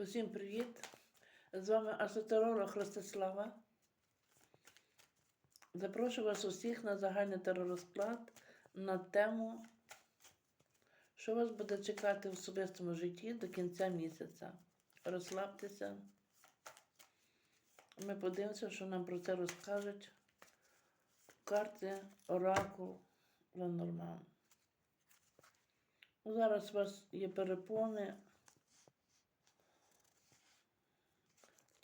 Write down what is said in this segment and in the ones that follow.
Усім привіт! З вами асотеролог Ростислава. Запрошую вас усіх на загальний теророзклад на тему, що вас буде чекати в особистому житті до кінця місяця. Розслабтеся. Ми подивимося, що нам про це розкажуть карти Оракул Ленорман. Зараз у вас є перепони.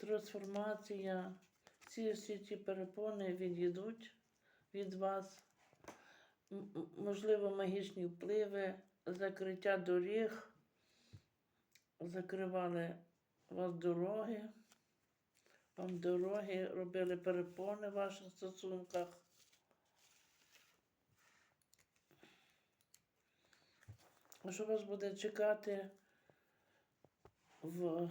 Трансформація, ці всі ці перепони відійдуть від вас, можливо, магічні впливи, закриття доріг, закривали вас дороги, вам дороги, робили перепони в ваших стосунках. Що вас буде чекати в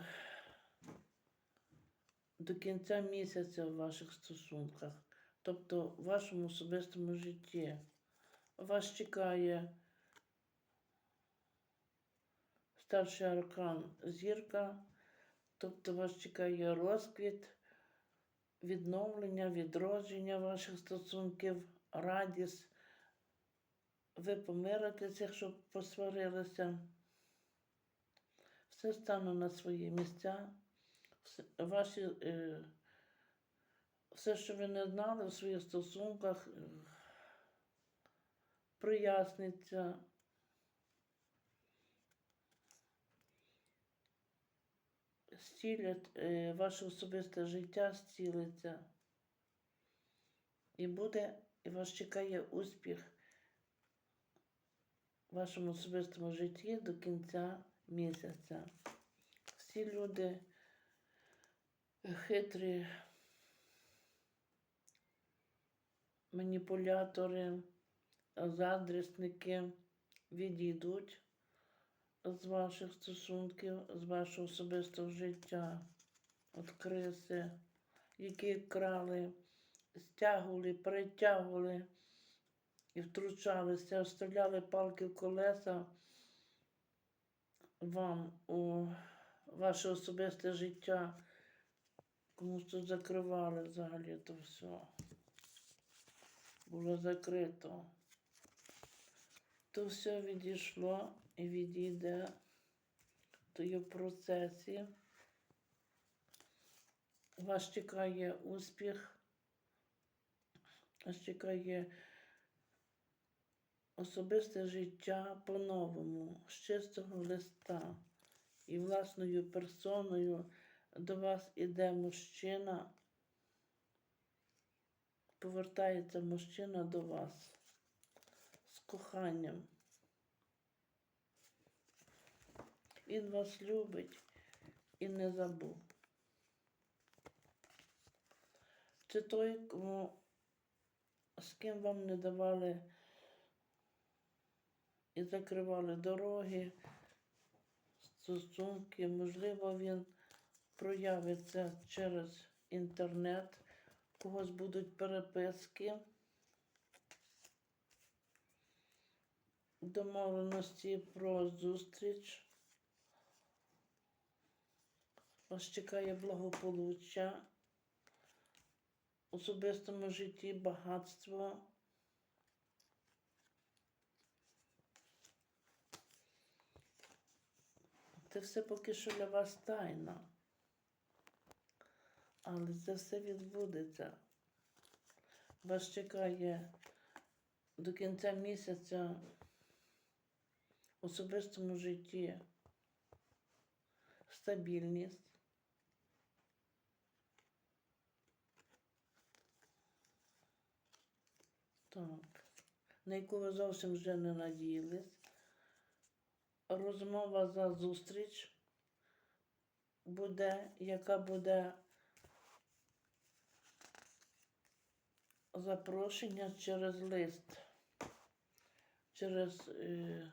до кінця місяця в ваших стосунках, тобто в вашому особистому житті. Вас чекає старший аркан зірка, тобто вас чекає розквіт, відновлення, відродження ваших стосунків, радість. Ви помиритеся, якщо посварилися. Все стане на свої місця ваші, е, все, що ви не знали в своїх стосунках, е, проясниться. Зцілять е, ваше особисте життя зцілиться. І буде, і вас чекає успіх в вашому особистому житті до кінця місяця. Всі люди хитрі маніпулятори, заздрісники відійдуть з ваших стосунків, з вашого особистого життя, от криси, які крали, стягували, перетягували і втручалися, вставляли палки в колеса вам у ваше особисте життя. Комусь тут закривали взагалі то все. Було закрито. То все відійшло і відійде, в процесі. Вас чекає успіх, вас чекає особисте життя по-новому, з чистого листа і власною персоною до вас іде мужчина, повертається мужчина до вас з коханням. Він вас любить і не забув. Чи той, кому, з ким вам не давали і закривали дороги, стосунки, можливо, він проявиться через інтернет, у когось будуть переписки, домовленості про зустріч. Вас чекає благополуччя, в особистому житті багатство. Це все поки що для вас тайна. Але це все відбудеться. Вас чекає до кінця місяця в особистому житті стабільність. Так, на яку ви зовсім вже не надіялись. Розмова за зустріч буде, яка буде запрошення через лист, через е,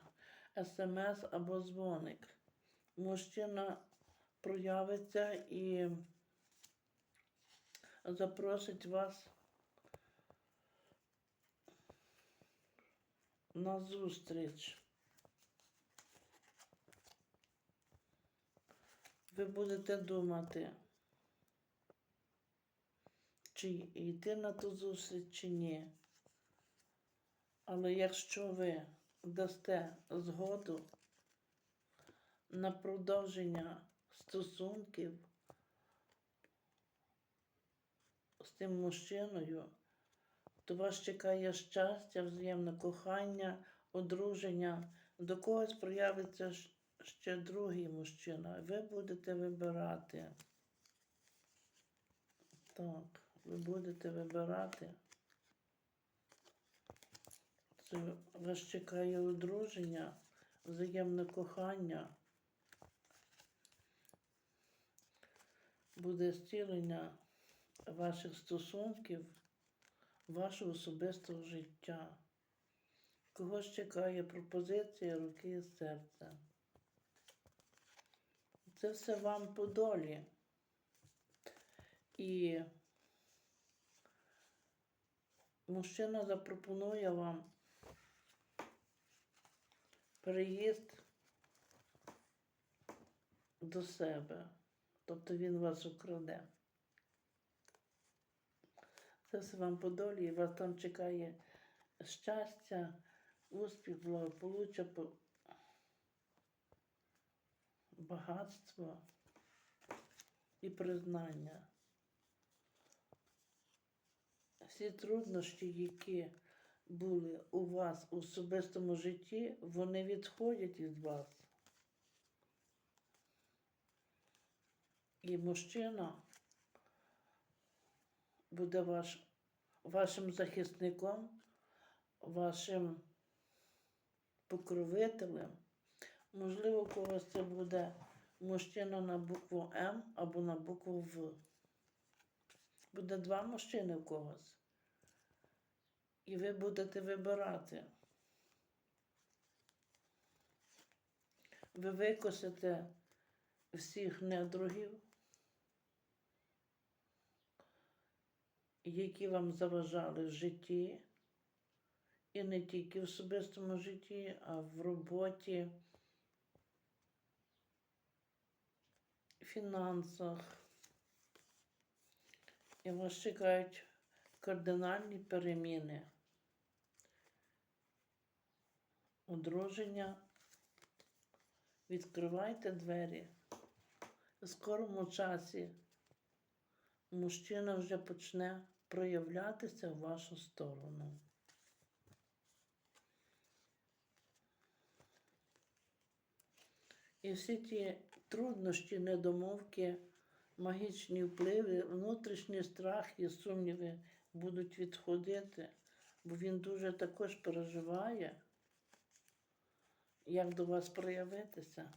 смс або дзвоник. Мужчина проявиться і запросить вас на зустріч. ви будете думати, чи йти на ту зустріч, чи ні. Але якщо ви дасте згоду на продовження стосунків з тим мужчиною, то вас чекає щастя, взаємне кохання, одруження. До когось проявиться ще другий мужчина. Ви будете вибирати. Так, ви будете вибирати. Це вас чекає одруження, взаємне кохання. Буде зцілення ваших стосунків, вашого особистого життя. Когось чекає пропозиція руки і серця. Це все вам по долі. І мужчина запропонує вам переїзд до себе. Тобто він вас украде. Це все вам по долі, і вас там чекає щастя, успіх, благополуччя, багатство і признання. Всі труднощі, які були у вас у особистому житті, вони відходять від вас. І мужчина буде ваш, вашим захисником, вашим покровителем. Можливо, у когось це буде мужчина на букву М або на букву В. Буде два мужчини в когось. І ви будете вибирати. Ви викосите всіх недругів, які вам заважали в житті, і не тільки в особистому житті, а в роботі, фінансах. І вас чекають кардинальні переміни. Одруження. Відкривайте двері. В скорому часі мужчина вже почне проявлятися в вашу сторону. І всі ті труднощі, недомовки, магічні впливи, внутрішні страхи, сумніви будуть відходити, бо він дуже також переживає, як до вас проявитися.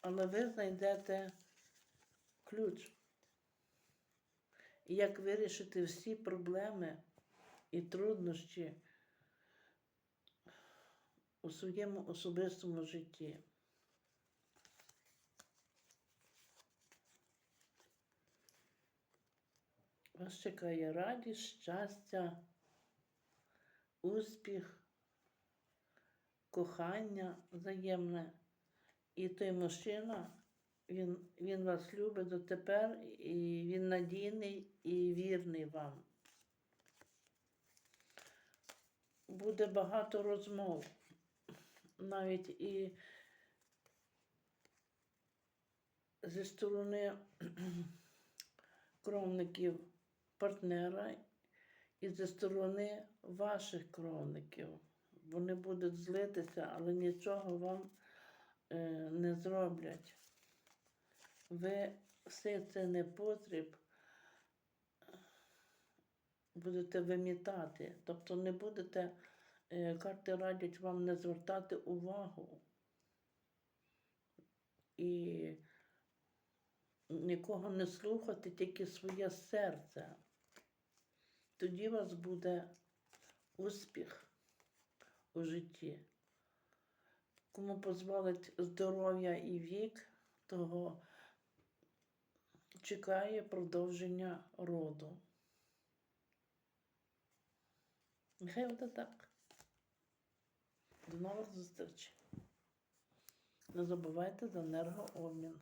Але ви знайдете ключ. Як вирішити всі проблеми і труднощі у своєму особистому житті. Вас чекає радість, щастя, успіх, кохання взаємне. І той мужчина, він, він вас любить дотепер, і він надійний і вірний вам. Буде багато розмов, навіть і зі сторони кровників партнера і зі сторони ваших кровників. Вони будуть злитися, але нічого вам е, не зроблять. Ви все це непотріб будете вимітати. Тобто не будете, е, карти радять вам не звертати увагу. І нікого не слухати, тільки своє серце. Тоді у вас буде успіх у житті. Кому дозволить здоров'я і вік, того чекає продовження роду. Нехай буде так. До нових зустрічей. Не забувайте за енергообмін.